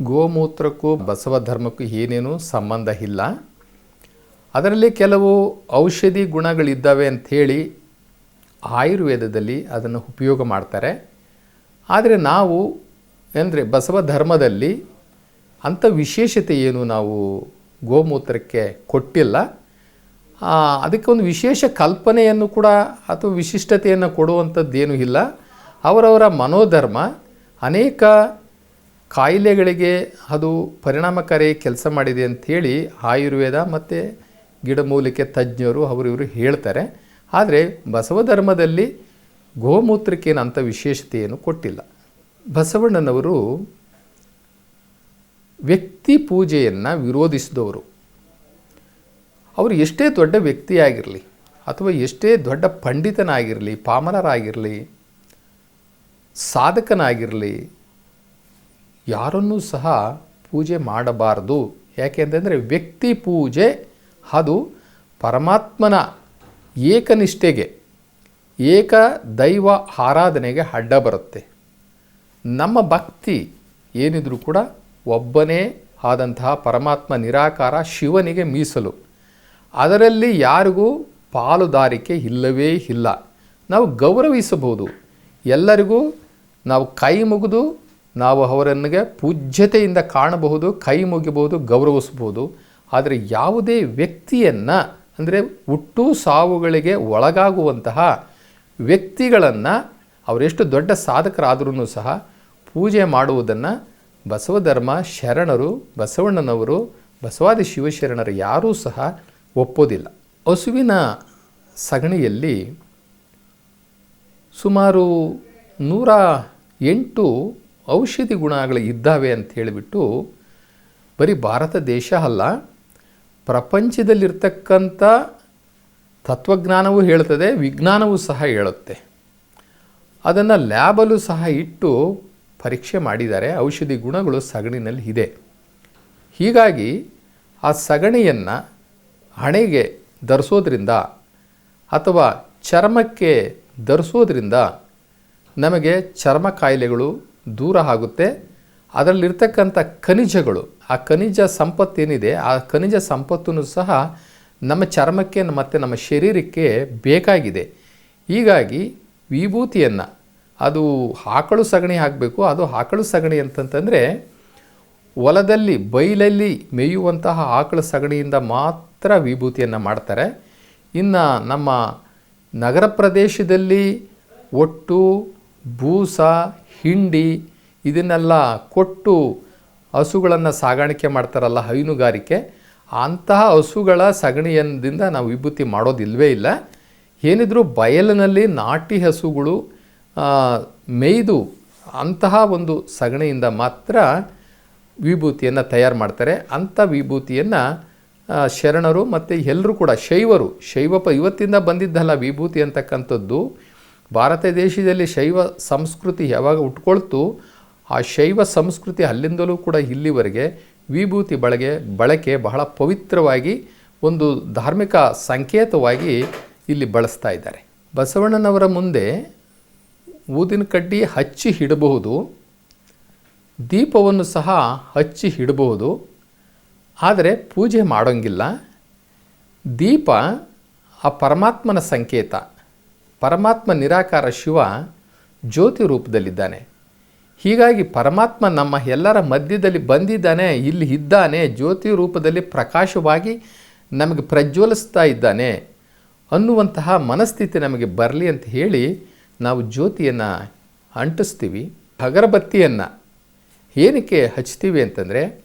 ಗೋಮೂತ್ರಕ್ಕೂ ಬಸವ ಧರ್ಮಕ್ಕೂ ಏನೇನೂ ಸಂಬಂಧ ಇಲ್ಲ. ಅದರಲ್ಲಿ ಕೆಲವು ಔಷಧಿ ಗುಣಗಳಿದ್ದಾವೆ ಅಂಥೇಳಿ ಆಯುರ್ವೇದದಲ್ಲಿ ಅದನ್ನು ಉಪಯೋಗ ಮಾಡ್ತಾರೆ. ಆದರೆ ನಾವು ಅಂದರೆ ಬಸವ ಧರ್ಮದಲ್ಲಿ ಅಂಥ ವಿಶೇಷತೆ ಏನು ನಾವು ಗೋಮೂತ್ರಕ್ಕೆ ಕೊಟ್ಟಿಲ್ಲ. ಅದಕ್ಕೆ ಒಂದು ವಿಶೇಷ ಕಲ್ಪನೆಯನ್ನು ಕೂಡ ಅಥವಾ ವಿಶಿಷ್ಟತೆಯನ್ನು ಕೊಡುವಂಥದ್ದೇನೂ ಇಲ್ಲ. ಅವರವರ ಮನೋಧರ್ಮ ಅನೇಕ ಕಾಯಿಲೆಗಳಿಗೆ ಅದು ಪರಿಣಾಮಕಾರಿ ಕೆಲಸ ಮಾಡಿದೆ ಅಂಥೇಳಿ ಆಯುರ್ವೇದ ಮತ್ತು ಗಿಡಮೂಲಿಕೆ ತಜ್ಞರು ಅವರು ಇವರು ಹೇಳ್ತಾರೆ. ಆದರೆ ಬಸವ ಧರ್ಮದಲ್ಲಿ ಗೋಮೂತ್ರಕ್ಕೇನು ಅಂಥ ವಿಶೇಷತೆಯನ್ನು ಕೊಟ್ಟಿಲ್ಲ. ಬಸವಣ್ಣನವರು ವ್ಯಕ್ತಿ ಪೂಜೆಯನ್ನು ವಿರೋಧಿಸಿದವರು. ಅವರು ಎಷ್ಟೇ ದೊಡ್ಡ ವ್ಯಕ್ತಿಯಾಗಿರಲಿ ಅಥವಾ ಎಷ್ಟೇ ದೊಡ್ಡ ಪಂಡಿತನಾಗಿರಲಿ, ಪಾಮರರಾಗಿರಲಿ, ಸಾಧಕನಾಗಿರಲಿ ಯಾರನ್ನೂ ಸಹ ಪೂಜೆ ಮಾಡಬಾರದು. ಯಾಕೆಂತಂದರೆ ವ್ಯಕ್ತಿ ಪೂಜೆ, ಅದು ಪರಮಾತ್ಮನ ಏಕನಿಷ್ಠೆಗೆ, ಏಕ ದೈವ ಆರಾಧನೆಗೆ ಅಡ್ಡ ಬರುತ್ತೆ. ನಮ್ಮ ಭಕ್ತಿ ಏನಿದ್ರೂ ಕೂಡ ಒಬ್ಬನೇ ಆದಂತಹ ಪರಮಾತ್ಮ ನಿರಾಕಾರ ಶಿವನಿಗೆ ಮೀಸಲು. ಅದರಲ್ಲಿ ಯಾರಿಗೂ ಪಾಲುದಾರಿಕೆ ಇಲ್ಲವೇ ಇಲ್ಲ. ನಾವು ಗೌರವಿಸಬಹುದು. ಎಲ್ಲರಿಗೂ ನಾವು ಕೈ ಮುಗಿದು ನಾವು ಅವರನ್ನಿಗೆ ಪೂಜ್ಯತೆಯಿಂದ ಕಾಣಬಹುದು, ಕೈ ಮುಗಿಬಹುದು, ಗೌರವಿಸಬಹುದು. ಆದರೆ ಯಾವುದೇ ವ್ಯಕ್ತಿಯನ್ನು, ಅಂದರೆ ಹುಟ್ಟು ಸಾವುಗಳಿಗೆ ಒಳಗಾಗುವಂತಹ ವ್ಯಕ್ತಿಗಳನ್ನು ಅವರೆಷ್ಟು ದೊಡ್ಡ ಸಾಧಕರಾದರೂ ಸಹ ಪೂಜೆ ಮಾಡುವುದನ್ನು ಬಸವಧರ್ಮ, ಶರಣರು, ಬಸವಣ್ಣನವರು, ಬಸವಾದಿ ಶಿವಶರಣರು ಯಾರೂ ಸಹ ಒಪ್ಪೋದಿಲ್ಲ. ಹಸುವಿನ ಸಗಣಿಯಲ್ಲಿ ಸುಮಾರು ನೂರ ಎಂಟು ಔಷಧಿ ಗುಣಗಳು ಇದ್ದಾವೆ ಅಂತ ಹೇಳಿಬಿಟ್ಟು ಬರೀ ಭಾರತ ದೇಶ ಅಲ್ಲ, ಪ್ರಪಂಚದಲ್ಲಿರ್ತಕ್ಕಂಥ ತತ್ವಜ್ಞಾನವೂ ಹೇಳ್ತದೆ, ವಿಜ್ಞಾನವೂ ಸಹ ಹೇಳುತ್ತೆ. ಅದನ್ನು ಲ್ಯಾಬಲ್ಲೂ ಸಹ ಇಟ್ಟು ಪರೀಕ್ಷೆ ಮಾಡಿದ್ದಾರೆ, ಔಷಧಿ ಗುಣಗಳು ಸಗಣಿನಲ್ಲಿ ಇದೆ. ಹೀಗಾಗಿ ಆ ಸಗಣಿಯನ್ನು ಹಣೆಗೆ ಧರಿಸೋದ್ರಿಂದ ಅಥವಾ ಚರ್ಮಕ್ಕೆ ಧರಿಸೋದ್ರಿಂದ ನಮಗೆ ಚರ್ಮ ಕಾಯಿಲೆಗಳು ದೂರ ಆಗುತ್ತೆ. ಅದರಲ್ಲಿರ್ತಕ್ಕಂಥ ಖನಿಜಗಳು, ಆ ಖನಿಜ ಸಂಪತ್ತೇನಿದೆ, ಆ ಖನಿಜ ಸಂಪತ್ತೂ ಸಹ ನಮ್ಮ ಚರ್ಮಕ್ಕೆ, ಮತ್ತು ನಮ್ಮ ಶರೀರಕ್ಕೆ ಬೇಕಾಗಿದೆ. ಹೀಗಾಗಿ ವಿಭೂತಿಯನ್ನು, ಅದು ಆಕಳು ಸಗಣಿ ಹಾಕಬೇಕು, ಅದು ಆಕಳು ಸಗಣಿ ಅಂತಂತಂದರೆ ಹೊಲದಲ್ಲಿ, ಬೈಲಲ್ಲಿ ಮೇಯುವಂತಹ ಆಕಳು ಸಗಣಿಯಿಂದ ಮಾತ್ರ ವಿಭೂತಿಯನ್ನು ಮಾಡ್ತಾರೆ. ಇನ್ನು ನಮ್ಮ ನಗರ ಪ್ರದೇಶದಲ್ಲಿ ಒಟ್ಟು ಬೂಸ ಹಿಂಡಿ ಇದನ್ನೆಲ್ಲ ಕೊಟ್ಟು ಹಸುಗಳನ್ನು ಸಾಗಾಣಿಕೆ ಮಾಡ್ತಾರಲ್ಲ ಹೈನುಗಾರಿಕೆ, ಅಂತಹ ಹಸುಗಳ ಸಗಣಿಯಿಂದ ನಾವು ವಿಭೂತಿ ಮಾಡೋದಿಲ್ವೇ ಇಲ್ಲ. ಏನಿದ್ರೂ ಬಯಲಿನಲ್ಲಿ ನಾಟಿ ಹಸುಗಳು ಮೇಯ್ದು ಅಂತಹ ಒಂದು ಸಗಣಿಯಿಂದ ಮಾತ್ರ ವಿಭೂತಿಯನ್ನು ತಯಾರು ಮಾಡ್ತಾರೆ. ಅಂಥ ವಿಭೂತಿಯನ್ನು ಶರಣರು ಮತ್ತು ಎಲ್ಲರೂ ಕೂಡ, ಶೈವರು, ಶೈವಪ್ಪ ಇವತ್ತಿಂದ ಬಂದಿದ್ದಲ್ಲ ವಿಭೂತಿ ಅಂತಕ್ಕಂಥದ್ದು ಭಾರತ ದೇಶದಲ್ಲಿ ಶೈವ ಸಂಸ್ಕೃತಿ ಯಾವಾಗ ಉಟ್ಕೊಳ್ತು, ಆ ಶೈವ ಸಂಸ್ಕೃತಿ ಅಲ್ಲಿಂದಲೂ ಕೂಡ ಇಲ್ಲಿವರೆಗೆ ವಿಭೂತಿ ಬಳಕೆ ಬಳಕೆ ಬಹಳ ಪವಿತ್ರವಾಗಿ ಒಂದು ಧಾರ್ಮಿಕ ಸಂಕೇತವಾಗಿ ಇಲ್ಲಿ ಬಳಸ್ತಾ ಇದ್ದಾರೆ. ಬಸವಣ್ಣನವರ ಮುಂದೆ ಊದಿನ ಕಡ್ಡಿ ಹಚ್ಚಿ ಹಿಡಬಹುದು, ದೀಪವನ್ನು ಸಹ ಹಚ್ಚಿ ಹಿಡಬಹುದು, ಆದರೆ ಪೂಜೆ ಮಾಡೋಂಗಿಲ್ಲ. ದೀಪ ಆ ಪರಮಾತ್ಮನ ಸಂಕೇತ. ಪರಮಾತ್ಮ ನಿರಾಕಾರ ಶಿವ ಜ್ಯೋತಿ ರೂಪದಲ್ಲಿದ್ದಾನೆ. ಹೀಗಾಗಿ ಪರಮಾತ್ಮ ನಮ್ಮ ಎಲ್ಲರ ಮಧ್ಯದಲ್ಲಿ ಬಂದಿದ್ದಾನೆ, ಇಲ್ಲಿ ಇದ್ದಾನೆ, ಜ್ಯೋತಿ ರೂಪದಲ್ಲಿ ಪ್ರಕಾಶವಾಗಿ ನಮಗೆ ಪ್ರಜ್ವಲಿಸ್ತಾ ಇದ್ದಾನೆ ಅನ್ನುವಂತಹ ಮನಸ್ಥಿತಿ ನಮಗೆ ಬರಲಿ ಅಂತ ಹೇಳಿ ನಾವು ಜ್ಯೋತಿಯನ್ನು ಅಂಟಿಸ್ತೀವಿ, ಅಗರಬತ್ತಿಯನ್ನು. ಏನಕ್ಕೆ ಹಚ್ತೀವಿ ಅಂತಂದರೆ,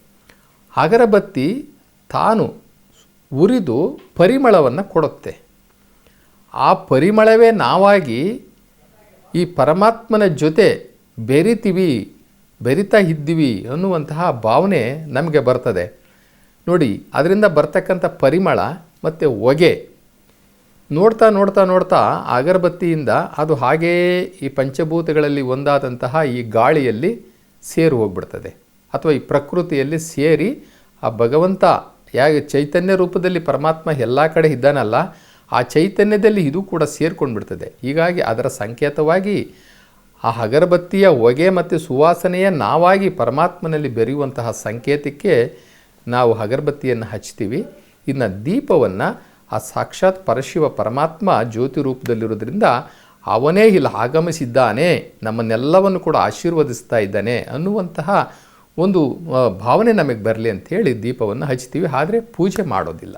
ಅಗರಬತ್ತಿ ತಾನು ಉರಿದು ಪರಿಮಳವನ್ನು ಕೊಡುತ್ತೆ. ಆ ಪರಿಮಳವೇ ನಾವಾಗಿ ಈ ಪರಮಾತ್ಮನ ಜೊತೆ ಬೆರಿತೀವಿ, ಬೆರಿತಾ ಇದ್ದೀವಿ ಅನ್ನುವಂತಹ ಭಾವನೆ ನಮಗೆ ಬರ್ತದೆ. ನೋಡಿ, ಅದರಿಂದ ಬರ್ತಕ್ಕಂಥ ಪರಿಮಳ ಮತ್ತು ಹೊಗೆ. ನೋಡ್ತಾ ನೋಡ್ತಾ ನೋಡ್ತಾ ಅಗರಬತ್ತಿಯಿಂದ ಅದು ಹಾಗೇ ಈ ಪಂಚಭೂತಗಳಲ್ಲಿ ಒಂದಾದಂತಹ ಈ ಗಾಳಿಯಲ್ಲಿ ಸೇರಿ ಹೋಗ್ಬಿಡ್ತದೆ. ಅಥವಾ ಈ ಪ್ರಕೃತಿಯಲ್ಲಿ ಸೇರಿ ಆ ಭಗವಂತ ಯಾ ಚೈತನ್ಯ ರೂಪದಲ್ಲಿ ಪರಮಾತ್ಮ ಎಲ್ಲ ಕಡೆ ಇದ್ದಾನಲ್ಲ ಆ ಚೈತನ್ಯದಲ್ಲಿ ಇದು ಕೂಡ ಸೇರ್ಕೊಂಡು ಬಿಡ್ತದೆ ಹೀಗಾಗಿ ಅದರ ಸಂಕೇತವಾಗಿ ಆ ಅಗರಬತ್ತಿಯ ಹೊಗೆ ಮತ್ತು ಸುವಾಸನೆಯ ನಾವಾಗಿ ಪರಮಾತ್ಮನಲ್ಲಿ ಬೆರೆಯುವಂತಹ ಸಂಕೇತಕ್ಕೆ ನಾವು ಅಗರಬತ್ತಿಯನ್ನು ಹಚ್ತೀವಿ. ಇನ್ನು ದೀಪವನ್ನು ಆ ಸಾಕ್ಷಾತ್ ಪರಶಿವ ಪರಮಾತ್ಮ ಜ್ಯೋತಿ ರೂಪದಲ್ಲಿರೋದ್ರಿಂದ ಅವನೇ ಇಲ್ಲಿ ಆಗಮಿಸಿದ್ದಾನೆ, ನಮ್ಮನ್ನೆಲ್ಲವನ್ನು ಕೂಡ ಆಶೀರ್ವದಿಸ್ತಾ ಇದ್ದಾನೆ ಅನ್ನುವಂತಹ ಒಂದು ಭಾವನೆ ನಮಗೆ ಬರಲಿ ಅಂಥೇಳಿ ದೀಪವನ್ನು ಹಚ್ತೀವಿ. ಆದರೆ ಪೂಜೆ ಮಾಡೋದಿಲ್ಲ.